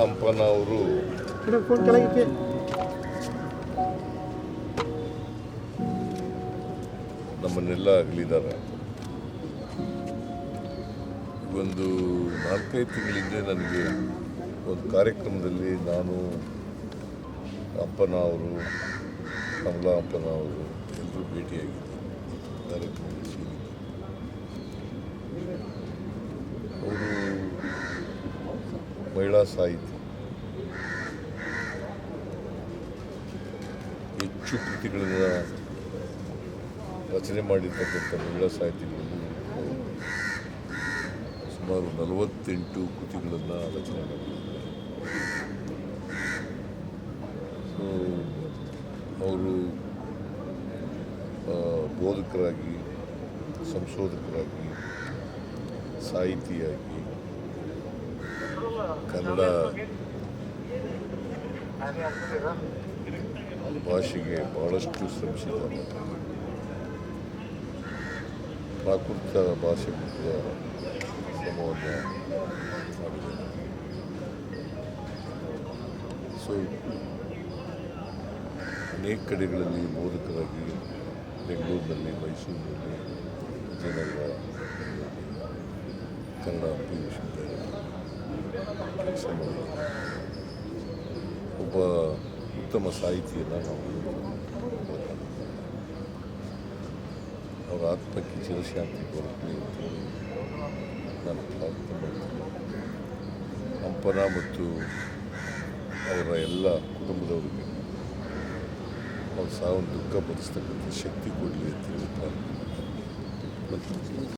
ಹಂಪನ ಅವರು ನಮ್ಮನ್ನೆಲ್ಲ ಅಗಲಿದ್ದಾರೆ. ಒಂದು ನಾಲ್ಕೈದು ತಿಂಗಳಿಂದ ನನಗೆ ಒಂದು ಕಾರ್ಯಕ್ರಮದಲ್ಲಿ ನಾನು ಅಪ್ಪನ ಅವರು ಕಮಲಾ ಅಪ್ಪನ ಅವರು ಎಲ್ಲರೂ ಭೇಟಿಯಾಗಿದ್ದರು ಕಾರ್ಯಕ್ರಮದಲ್ಲಿ ಸೇರಿದ್ದೆ. ಅವರು ಮಹಿಳಾ ಸಾಹಿತಿ ಹೆಚ್ಚು ಕೃತಿಗಳನ್ನು ರಚನೆ ಮಾಡಿರ್ತಕ್ಕಂಥ ಮಹಿಳಾ ಸಾಹಿತಿಗಳಲ್ಲಿ ಸುಮಾರು ನಲವತ್ತೆಂಟು ಕೃತಿಗಳನ್ನು ರಚನೆ ಮಾಡಿದ್ದಾರೆ. ಸೊ ಅವರು ಬೋಧಕರಾಗಿ, ಸಂಶೋಧಕರಾಗಿ, ಸಾಹಿತಿಯಾಗಿ ಕನ್ನಡ ಭಾಷೆಗೆ ಭಾಳಷ್ಟು ಶ್ರಮಿಸಿದ್ದಾರೆ ಪ್ರಾಕೃತ ಭಾಷೆ ಕುರಿತ ಶ್ರಮವನ್ನು ಸೊ ಅನೇಕ ಕಡೆಗಳಲ್ಲಿ ಬೋಧಕರಾಗಿ ಬೆಂಗಳೂರಿನಲ್ಲಿ, ಮೈಸೂರಿನಲ್ಲಿ ಜನರ ಕನ್ನಡ ಪಿ ಯು ಕೆಲಸ ಮಾಡಿದ್ದಾರೆ ಒಬ್ಬ ಉತ್ತಮ ಸಾಹಿತಿಯನ್ನು ನಾವು ಅವರ ಆತ್ಮಕ್ಕೆ ಚಿರಶಾಂತಿ ಕೊರತೆ ನಾನು ಪ್ರಾರ್ಥನೆ ಮಾಡ್ತೀನಿ ಹಂಪನ ಮತ್ತು ಅವರ ಎಲ್ಲ ಕುಟುಂಬದವರಿಗೆ ಅವ್ರ ಸಾವನ್ನು ದುಃಖ ಪಡಿಸ್ತಕ್ಕಂಥ ಶಕ್ತಿ ಕೊಡಲಿ ಅಂತ ಹೇಳಿ ಪ್ರಾರ್ಥನೆ.